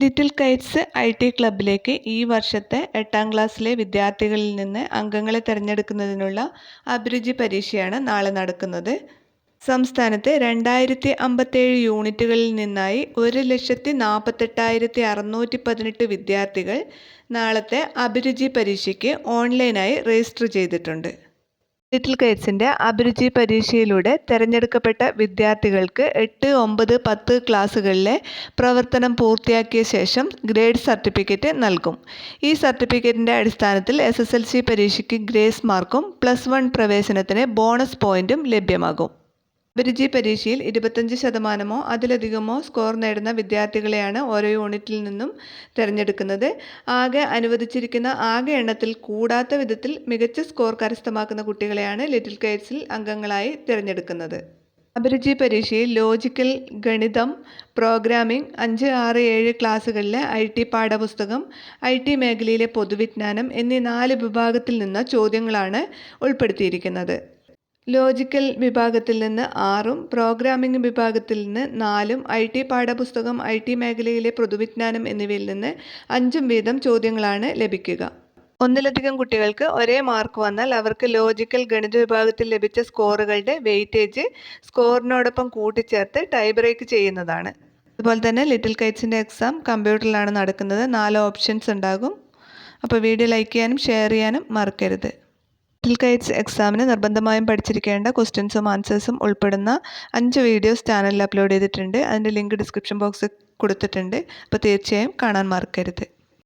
Little Kites I T ക്ലബിലേക്ക് ഈ വർഷത്തെ എട്ടാം ക്ലാസ്സിലെ വിദ്യാർത്ഥികളിൽ നിന്ന് അംഗങ്ങളെ തിരഞ്ഞെടുക്കുന്നതിനുള്ള അഭിരുചി പരീക്ഷയാണ് നാളെ നടക്കുന്നത്. സംസ്ഥാനത്ത് രണ്ടായിരത്തി അമ്പത്തേഴ് യൂണിറ്റുകളിൽ നിന്നായി ഒരു ലക്ഷത്തി നാൽപ്പത്തെട്ടായിരത്തി അറുന്നൂറ്റി പതിനെട്ട് വിദ്യാർത്ഥികൾ നാളത്തെ അഭിരുചി പരീക്ഷയ്ക്ക് ഓൺലൈനായി രജിസ്റ്റർ ചെയ്തിട്ടുണ്ട്. ലിറ്റിൽ കൈറ്റ്സിന്റെ അഭിരുചി പരീക്ഷയിലൂടെ തിരഞ്ഞെടുക്കപ്പെട്ട വിദ്യാർത്ഥികൾക്ക് എട്ട് ഒമ്പത് പത്ത് ക്ലാസ്സുകളിലെ പ്രവർത്തനം പൂർത്തിയാക്കിയ ശേഷം ഗ്രേഡ് സർട്ടിഫിക്കറ്റ് നൽകും. ഈ സർട്ടിഫിക്കറ്റിന്റെ അടിസ്ഥാനത്തിൽ എസ് എസ് എൽ സി പരീക്ഷയ്ക്ക് ഗ്രേസ് മാർക്കും പ്ലസ് വൺ പ്രവേശനത്തിന് ബോണസ് പോയിന്റും ലഭ്യമാകും. അഭിരുചി പരീക്ഷയിൽ ഇരുപത്തഞ്ച് ശതമാനമോ അതിലധികമോ സ്കോർ നേടുന്ന വിദ്യാർത്ഥികളെയാണ് ഓരോ യൂണിറ്റിൽ നിന്നും തിരഞ്ഞെടുക്കുന്നത്. ആകെ അനുവദിച്ചിരിക്കുന്ന ആകെ എണ്ണത്തിൽ കൂടാത്ത വിധത്തിൽ മികച്ച സ്കോർ കരസ്ഥമാക്കുന്ന കുട്ടികളെയാണ് ലിറ്റിൽ കെയർസിൽ അംഗങ്ങളായി തിരഞ്ഞെടുക്കുന്നത്. അഭിരുചി പരീക്ഷയിൽ ലോജിക്കൽ ഗണിതം പ്രോഗ്രാമിംഗ് അഞ്ച് ആറ് ഏഴ് ക്ലാസ്സുകളിലെ ഐ ടി പാഠപുസ്തകം ഐ ടി മേഖലയിലെ പൊതുവിജ്ഞാനം എന്നീ നാല് വിഭാഗത്തിൽ നിന്ന് ചോദ്യങ്ങളാണ് ഉൾപ്പെടുത്തിയിരിക്കുന്നത്. ലോജിക്കൽ വിഭാഗത്തിൽ നിന്ന് ആറും പ്രോഗ്രാമിംഗ് വിഭാഗത്തിൽ നിന്ന് നാലും ഐ ടി പാഠപുസ്തകം ഐ ടി മേഖലയിലെ പൊതുവിജ്ഞാനം എന്നിവയിൽ നിന്ന് അഞ്ചും വീതം ചോദ്യങ്ങളാണ് ലഭിക്കുക. ഒന്നിലധികം കുട്ടികൾക്ക് ഒരേ മാർക്ക് വന്നാൽ അവർക്ക് ലോജിക്കൽ ഗണിത വിഭാഗത്തിൽ ലഭിച്ച സ്കോറുകളുടെ വെയിറ്റേജ് സ്കോറിനോടൊപ്പം കൂട്ടിച്ചേർത്ത് ടൈ ബ്രേക്ക് ചെയ്യുന്നതാണ്. അതുപോലെ തന്നെ ലിറ്റിൽ കൈറ്റ്സിന്റെ എക്സാം കമ്പ്യൂട്ടറിലാണ് നടക്കുന്നത്. നാല് ഓപ്ഷൻസ് ഉണ്ടാകും. അപ്പോൾ വീഡിയോ ലൈക്ക് ചെയ്യാനും ഷെയർ ചെയ്യാനും മറക്കരുത്. ലിറ്റിൽ കൈറ്റ്സ് എക്സാമിന് നിർബന്ധമായും പഠിച്ചിരിക്കേണ്ട ക്വസ്റ്റ്യൻസും ആൻസേഴ്സും ഉൾപ്പെടുന്ന അഞ്ച് വീഡിയോസ് ചാനലിൽ അപ്ലോഡ് ചെയ്തിട്ടുണ്ട്. അതിന്റെ ലിങ്ക് ഡിസ്ക്രിപ്ഷൻ ബോക്സിൽ കൊടുത്തിട്ടുണ്ട്. അപ്പോൾ തീർച്ചയായും കാണാൻ മറക്കരുത്.